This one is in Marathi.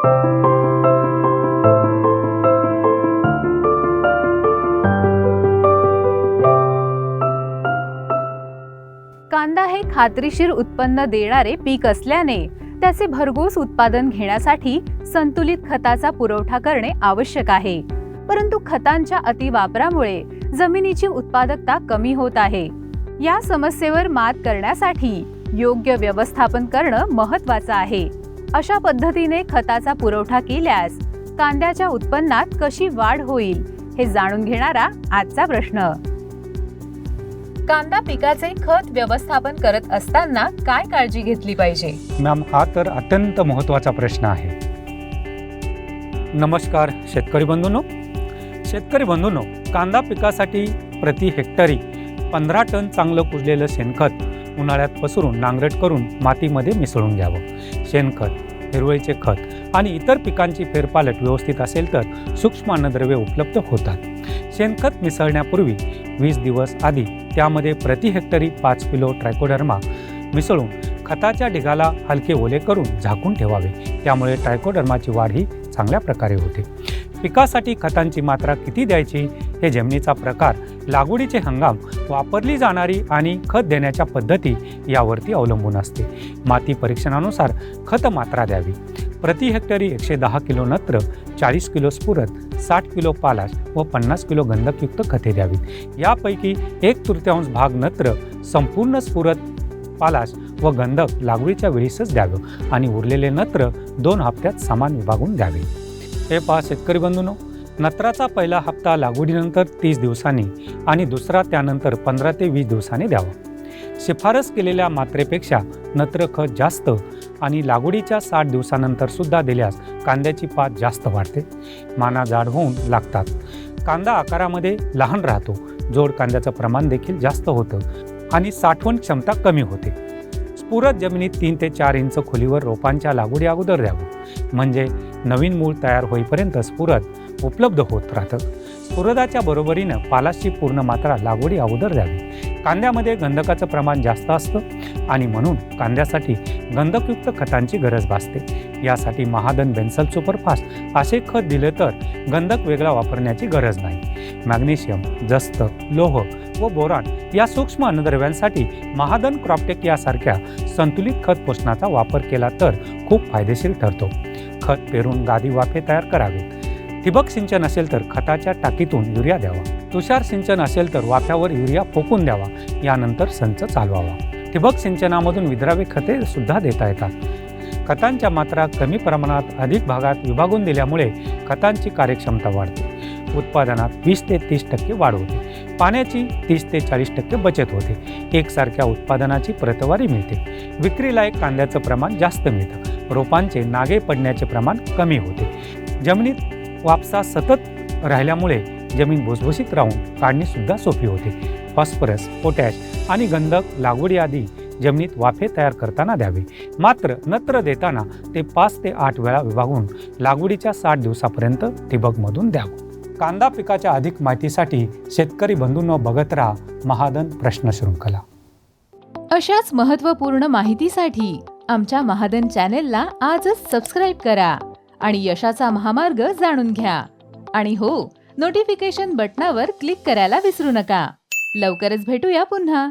कांदा हे खात्रीशीर उत्पन्न देणारे पीक असल्याने त्याचे भरघोस उत्पादन घेण्यासाठी संतुलित खताचा पुरवठा करणे आवश्यक आहे. परंतु खतांच्या अतिवापरामुळे जमिनीची उत्पादकता कमी होत आहे. या समस्येवर मात करण्यासाठी योग्य व्यवस्थापन करणं महत्वाचं आहे. अशा पद्धतीने खताचा पुरवठा केल्यास कांद्याच्या उत्पन्नात कशी वाढ होईल हे जाणून घेणारा आजचा प्रश्न. कांदा पिकाचे खत व्यवस्थापन करत असताना काय काळजी घेतली पाहिजे? मॅम हा तर अत्यंत महत्त्वाचा प्रश्न आहे. नमस्कार शेतकरी बंधूंनो. शेतकरी बंधूंनो कांदा पिकासाठी प्रति हेक्टरी पंधरा टन चांगलं कुजलेलं शेणखत उन्हाळ्यात पसरून नांगरट करून मातीमध्ये मिसळून घ्यावं. शेणखत हिरवळीचे खत आणि इतर पिकांची फेरपालट व्यवस्थित असेल तर सूक्ष्म अन्नद्रव्ये उपलब्ध होतात. शेणखत मिसळण्यापूर्वी वीस दिवस आधी त्यामध्ये प्रति हेक्टरी पाच किलो ट्रायकोडर्मा मिसळून खताच्या ढिगाला हलके ओले करून झाकून ठेवावे. त्यामुळे ट्रायकोडर्माची वाढ ही चांगल्या प्रकारे होते. पिकासाठी खतांची मात्रा किती द्यायची? हे जमिनीचा प्रकार लागवडीचे हंगाम वापरली जाणारी आणि खत देण्याच्या पद्धती यावरती अवलंबून असते. माती परीक्षणानुसार खत मात्रा द्यावी. प्रति हेक्टरी एकशे दहा किलो नत्र चाळीस किलो स्फुरत साठ किलो पालाश व पन्नास किलो गंधकयुक्त खते द्यावीत यापैकी एक तृतीयांश भाग नत्र संपूर्ण स्फुरत पालाश व गंधक लागवडीच्या वेळीसच द्यावं आणि उरलेले नत्र दोन हप्त्यात समान विभागून द्यावे. हे पहा शेतकरी बंधूनो नत्राचा पहिला हप्ता लागवडीनंतर तीस दिवसांनी आणि दुसरा त्यानंतर पंधरा ते वीस दिवसांनी द्यावा. शिफारस केलेल्या मात्रेपेक्षा नत्र खत जास्त आणि लागवडीच्या साठ दिवसानंतर सुद्धा दिल्यास कांद्याची पात जास्त वाढते. माना जाड होऊन लागतात. कांदा आकारामध्ये लहान राहतो. जोड कांद्याचं प्रमाण देखील जास्त होतं आणि साठवण क्षमता कमी होते. स्फुरत जमिनीत तीन ते चार इंच खोलीवर रोपांच्या लागवडी अगोदर द्यावं. म्हणजे नवीन मूळ तयार होईपर्यंत स्फुरत उपलब्ध होत राहतं. स्फुरदाच्या बरोबरीनं पालाची पूर्ण मात्रा लागवडी अगोदर द्यावी. कांद्यामध्ये गंधकाचं प्रमाण जास्त असतं आणि म्हणून कांद्यासाठी गंधकयुक्त खतांची गरज भासते. यासाठी महादन बेन्सल सुपरफास्ट असे खत दिले तर गंधक वेगळा वापरण्याची गरज नाही. मॅग्नेशियम जस्त लोह व बोरान या सूक्ष्म अन्नद्रव्यांसाठी महादन क्रॉपटेक यासारख्या संतुलित खत पोषणाचा वापर केला तर खूप फायदेशीर ठरतो. खत पेरून गादी वाफे तयार करावे. ठिबक सिंचन असेल तर खताच्या टाकीतून युरिया द्यावा. तुषार सिंचन असेल तर वाफ्यावर युरिया फोकून द्यावा. यानंतर संच चालवावा. ठिबक सिंचनामधून विद्रावे खते सुद्धा देता येतात. खतांच्या मात्रा कमी प्रमाणात अधिक भागात विभागून दिल्यामुळे खतांची कार्यक्षमता वाढते. उत्पादनात वीस ते तीस टक्के वाढ होते. पाण्याची तीस ते चाळीस टक्के बचत होते. एकसारख्या उत्पादनाची प्रतवारी मिळते. विक्रीला एक कांद्याचं प्रमाण जास्त मिळतं. रोपांचे नागे पडण्याचे प्रमाण कमी होते. जमिनीत वापसा सतत राहिल्यामुळे जमीन भुसभुशीत राहून काढणीसुद्धा सोपी होते. फॉस्फरस पोटॅश आणि गंधक लागवडी आधी जमिनीत वाफे तयार करताना द्यावे. मात्र नत्र देताना ते पाच ते आठ वेळा विभागून लागवडीच्या साठ दिवसापर्यंत ठिबकमधून द्यावं. कांदा पिकाच्या अधिक माहितीसाठी शेतकरी बंधूंनो बघत राहा महादन प्रश्न शृंखला अशाच महत्त्वपूर्ण माहितीसाठी आमच्या महादन चॅनेलला आजच सबस्क्राईब करा आणि यशाचा महामार्ग जाणून घ्या. आणि हो नोटिफिकेशन बटनावर क्लिक करायला विसरू नका. लवकरच भेटूया पुन्हा.